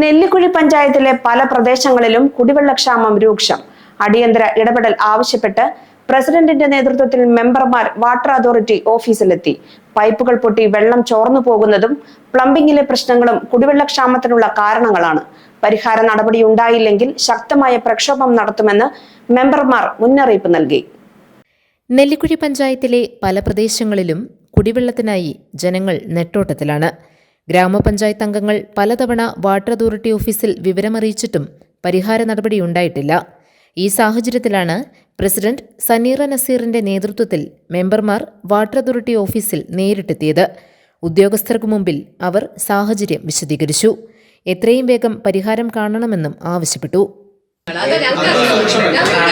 നെല്ലിക്കുഴി പഞ്ചായത്തിലെ പല പ്രദേശങ്ങളിലും കുടിവെള്ളക്ഷാമം രൂക്ഷം. അടിയന്തര ഇടപെടൽ ആവശ്യപ്പെട്ട് പ്രസിഡന്റിന്റെ നേതൃത്വത്തിൽ മെമ്പർമാർ വാട്ടർ അതോറിറ്റി ഓഫീസിലെത്തി. പൈപ്പുകൾ പൊട്ടി വെള്ളം ചോർന്നു പോകുന്നതും പ്ലംബിംഗിലെ പ്രശ്നങ്ങളും കുടിവെള്ളക്ഷാമത്തിനുള്ള കാരണങ്ങളാണ്. പരിഹാര നടപടി ഉണ്ടായില്ലെങ്കിൽ ശക്തമായ പ്രക്ഷോഭം നടത്തുമെന്ന് മെമ്പർമാർ മുന്നറിയിപ്പ് നൽകി. നെല്ലിക്കുഴി പഞ്ചായത്തിലെ പല പ്രദേശങ്ങളിലും കുടിവെള്ളത്തിനായി ജനങ്ങൾ നെട്ടോട്ടത്തിലാണ്. ഗ്രാമപഞ്ചായത്ത് അംഗങ്ങൾ പലതവണ വാട്ടർ അതോറിറ്റി ഓഫീസിൽ വിവരമറിയിച്ചിട്ടും പരിഹാര നടപടിയുണ്ടായിട്ടില്ല. ഈ സാഹചര്യത്തിലാണ് പ്രസിഡന്റ് സനീറ നസീറിന്റെ നേതൃത്വത്തിൽ മെമ്പർമാർ വാട്ടർ അതോറിറ്റി ഓഫീസിൽ നേരിട്ടെത്തിയത്. ഉദ്യോഗസ്ഥർക്ക് മുമ്പിൽ അവർ സാഹചര്യം വിശദീകരിച്ചു. എത്രയും വേഗം പരിഹാരം കാണണമെന്നും ആവശ്യപ്പെട്ടു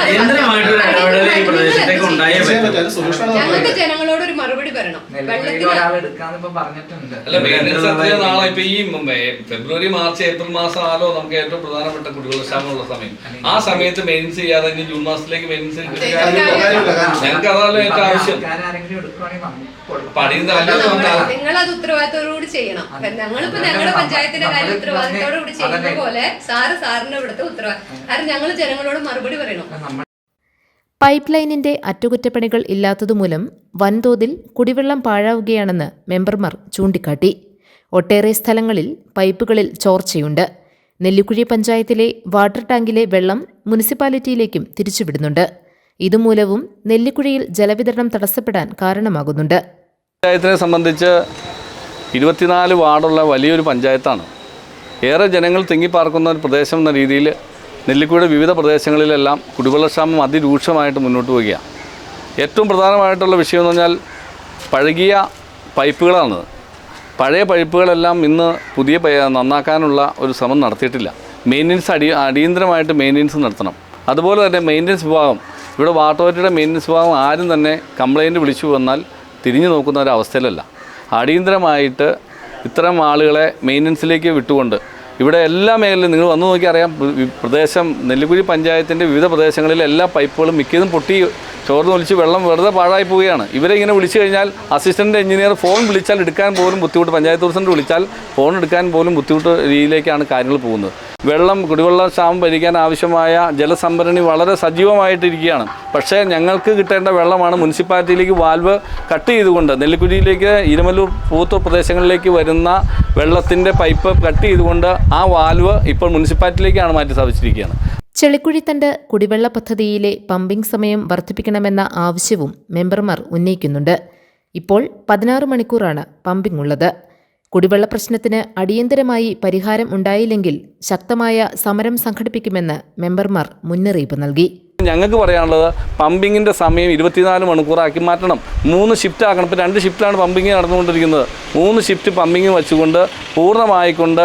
അടിയന്തരമായിട്ടൊരു ഇടപെടൽ ഈ പ്രദേശത്തേക്ക് ഉണ്ടായേ പറ്റൂ. ഞങ്ങൾക്ക് ജനങ്ങളോട് ഒരു മറുപടി പറയണം നെല്ലിക്കുഴിയിൽ വെള്ളത്തിന് ഒരാൾ എടുക്കാന്ന് ഇപ്പൊ പറഞ്ഞിട്ടുണ്ട്. അല്ല മെയിന്റെനൻസ് എത്രയോ നാളെ ഇപ്പൊ ഈ ഫെബ്രുവരി മാർച്ച് ഏപ്രിൽ മാസം ആലോ നമുക്ക് ഏറ്റവും പ്രധാനപ്പെട്ട കുടിവെള്ള ക്ഷാമമുള്ള സമയം. ആ സമയത്ത് മെയിൻസ് ചെയ്യാതെ ഇനി ജൂൺ മാസത്തിലേക്ക് മെയിൻസ് ഞങ്ങൾക്ക് അതാണല്ലോ ഏറ്റവും ആവശ്യം. നിങ്ങൾ അത് ഉത്തരവാദിത്തോടുകൂടി ചെയ്യണം. ഞങ്ങളിപ്പോ ഞങ്ങളുടെ പഞ്ചായത്തിന്റെ കാര്യം ഉത്തരവാദിത്തോടുകൂടി ചെയ്യുന്ന പോലെ സാറ് സാറിന്റെ ഇവിടുത്തെ ഉത്തരവാദിത്തം കാരണം ഞങ്ങൾ ജനങ്ങളോട് മറുപടി പറയണം. പൈപ്പ് ലൈനിന്റെ അറ്റകുറ്റപ്പണികൾ ഇല്ലാത്തതുമൂലം വൻതോതിൽ കുടിവെള്ളം പാഴാവുകയാണെന്ന് മെമ്പർമാർ ചൂണ്ടിക്കാട്ടി. ഒട്ടേറെ സ്ഥലങ്ങളിൽ പൈപ്പുകളിൽ ചോർച്ചയുണ്ട്. നെല്ലിക്കുഴി പഞ്ചായത്തിലെ വാട്ടർ ടാങ്കിലെ വെള്ളം മുനിസിപ്പാലിറ്റിയിലേക്കും തിരിച്ചുവിടുന്നുണ്ട്. ഇതുമൂലവും നെല്ലിക്കുഴിയിൽ ജലവിതരണം തടസ്സപ്പെടാൻ കാരണമാകുന്നുണ്ട്. പഞ്ചായത്തിനെ സംബന്ധിച്ച് ഇരുപത്തിനാല് വാർഡുള്ള വലിയൊരു പഞ്ചായത്താണ്. ഏറെ ജനങ്ങൾ തിങ്ങിപ്പാർക്കുന്ന ഒരു പ്രദേശം എന്ന രീതിയിൽ നെല്ലിക്കുഴിയുടെ വിവിധ പ്രദേശങ്ങളിലെല്ലാം കുടിവെള്ളക്ഷാമം അതിരൂക്ഷമായിട്ട് മുന്നോട്ട് പോവുകയാണ്. ഏറ്റവും പ്രധാനമായിട്ടുള്ള വിഷയം എന്ന് പറഞ്ഞാൽ പഴകിയ പൈപ്പുകളാണ്. പഴയ പൈപ്പുകളെല്ലാം ഇന്ന് പുതിയ നന്നാക്കാനുള്ള ഒരു ശ്രമം നടത്തിയിട്ടില്ല. മെയിന്റനൻസ് അടി അടിയന്തരമായിട്ട് മെയിന്റനൻസ് നടത്തണം അതുപോലെ തന്നെ മെയിന്റനൻസ് വിഭാഗം ഇവിടെ വാട്ടർ അതോറിറ്റിയുടെ മെയിന്റനൻസ് വിഭാഗം ആരും തന്നെ കംപ്ലയിന്റ് വിളിച്ചു വന്നാൽ തിരിഞ്ഞു നോക്കുന്ന ഒരു അവസ്ഥയിലല്ല. അടിയന്തരമായിട്ട് ഇത്തരം ആളുകളെ മെയിന്റനൻസിലേക്ക് വിട്ടുകൊണ്ട് ഇവിടെ എല്ലാ മേഖലയിലും നിങ്ങൾ വന്നു നോക്കി അറിയാം പ്രദേശം നെല്ലിക്കുഴി പഞ്ചായത്തിന്റെ വിവിധ പ്രദേശങ്ങളിലെ എല്ലാ പൈപ്പുകളും മിക്കതും പൊട്ടി ചോർന്ന് ഒലിച്ച് വെള്ളം വെറുതെ പാഴായി പോവുകയാണ്. ഇവരെ ഇങ്ങനെ വിളിച്ചു കഴിഞ്ഞാൽ അസിസ്റ്റന്റ് എഞ്ചിനീയർ ഫോൺ വിളിച്ചാൽ എടുക്കാൻ പോലും ബുദ്ധിമുട്ട് പഞ്ചായത്ത് പ്രസിഡന്റ് വിളിച്ചാൽ ഫോൺ എടുക്കാൻ പോലും ബുദ്ധിമുട്ട് രീതിയിലേക്കാണ് കാര്യങ്ങൾ പോകുന്നത്. വെള്ളം കുടിവെള്ള ക്ഷാമം പരിഹരിക്കാൻ ആവശ്യമായ ജലസംഭരണി വളരെ സജീവമായിട്ടിരിക്കുകയാണ്. പക്ഷേ ഞങ്ങൾക്ക് കിട്ടേണ്ട വെള്ളമാണ് മുനിസിപ്പാലിറ്റിയിലേക്ക് വാൽവ് കട്ട് ചെയ്തുകൊണ്ട് നെല്ലിക്കുഴിയിലേക്ക് ഇരുമല്ലൂർ പൂത്തൂർ പ്രദേശങ്ങളിലേക്ക് വരുന്ന വെള്ളത്തിന്റെ പൈപ്പ് കട്ട് ചെയ്തുകൊണ്ട് ആ വാൽവ് ഇപ്പോൾ മുനിസിപ്പാലിറ്റിയിലേക്കാണ് മാറ്റി സ്ഥാപിച്ചിരിക്കുകയാണ് ചെളിക്കുഴിത്തണ്ട് കുടിവെള്ള പദ്ധതിയിലെ പമ്പിംഗ് സമയം വർദ്ധിപ്പിക്കണമെന്ന ആവശ്യവും മെമ്പർമാർ ഉന്നയിക്കുന്നുണ്ട്. ഇപ്പോൾ പതിനാറ് മണിക്കൂറാണ് പമ്പിംഗ് ഉള്ളത് കുടിവെള്ള പ്രശ്നത്തിന് അടിയന്തരമായി പരിഹാരം ഉണ്ടായില്ലെങ്കിൽ ശക്തമായ സമരം സംഘടിപ്പിക്കുമെന്ന് മെമ്പർമാർ മുന്നറിയിപ്പ് നൽകി. ഞങ്ങൾക്ക് പറയാനുള്ളത് പമ്പിങ്ങിന്റെ സമയം ഇരുപത്തിനാല് മണിക്കൂറാക്കി മാറ്റണം. മൂന്ന് ഷിഫ്റ്റ് ആക്കണം. ഇപ്പോൾ രണ്ട് ഷിഫ്റ്റാണ് പമ്പിങ് നടന്നുകൊണ്ടിരിക്കുന്നത്. മൂന്ന് ഷിഫ്റ്റ് പമ്പിങ് വെച്ചുകൊണ്ട് പൂർണമായിക്കൊണ്ട്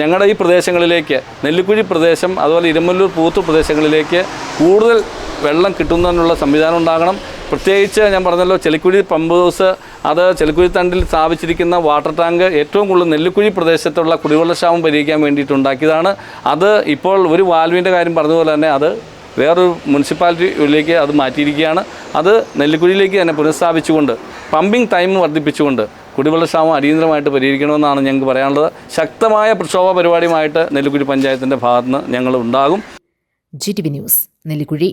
ഞങ്ങളുടെ ഈ പ്രദേശങ്ങളിലേക്ക് നെല്ലിക്കുഴി പ്രദേശം അതുപോലെ ഇരുമല്ലൂർ പൂത്തു പ്രദേശങ്ങളിലേക്ക് കൂടുതൽ വെള്ളം കിട്ടുന്നതിനുള്ള സംവിധാനം ഉണ്ടാകണം. പ്രത്യേകിച്ച് ഞാൻ പറഞ്ഞല്ലോ ചെലിക്കുഴി പമ്പ് ഹൗസ് അത് ചെലിക്കുഴി തണ്ടിൽ സ്ഥാപിച്ചിരിക്കുന്ന വാട്ടർ ടാങ്ക് ഏറ്റവും കൂടുതൽ നെല്ലിക്കുഴി പ്രദേശത്തുള്ള കുടിവെള്ളക്ഷാമം പരിഹരിക്കാൻ വേണ്ടിയിട്ട് ഉണ്ടാക്കിയതാണ്. അത് ഇപ്പോൾ ഒരു വാൽവിന്റെ കാര്യം പറഞ്ഞതുപോലെ തന്നെ അത് വേറൊരു മുനിസിപ്പാലിറ്റിയിലേക്ക് അത് മാറ്റിയിരിക്കുകയാണ്. അത് നെല്ലിക്കുഴിയിലേക്ക് തന്നെ പുനഃസ്ഥാപിച്ചുകൊണ്ട് പമ്പിംഗ് ടൈം വർദ്ധിപ്പിച്ചുകൊണ്ട് കുടിവെള്ളക്ഷാമം അടിയന്തരമായിട്ട് പരിഹരിക്കണമെന്നാണ് ഞങ്ങൾക്ക് പറയാനുള്ളത്. ശക്തമായ പ്രക്ഷോഭ പരിപാടിയുമായിട്ട് നെല്ലിക്കുഴി പഞ്ചായത്തിന്റെ ഭാഗത്തുനിന്ന് ഞങ്ങൾ ഉണ്ടാകും. G T V news Nellikuzhi.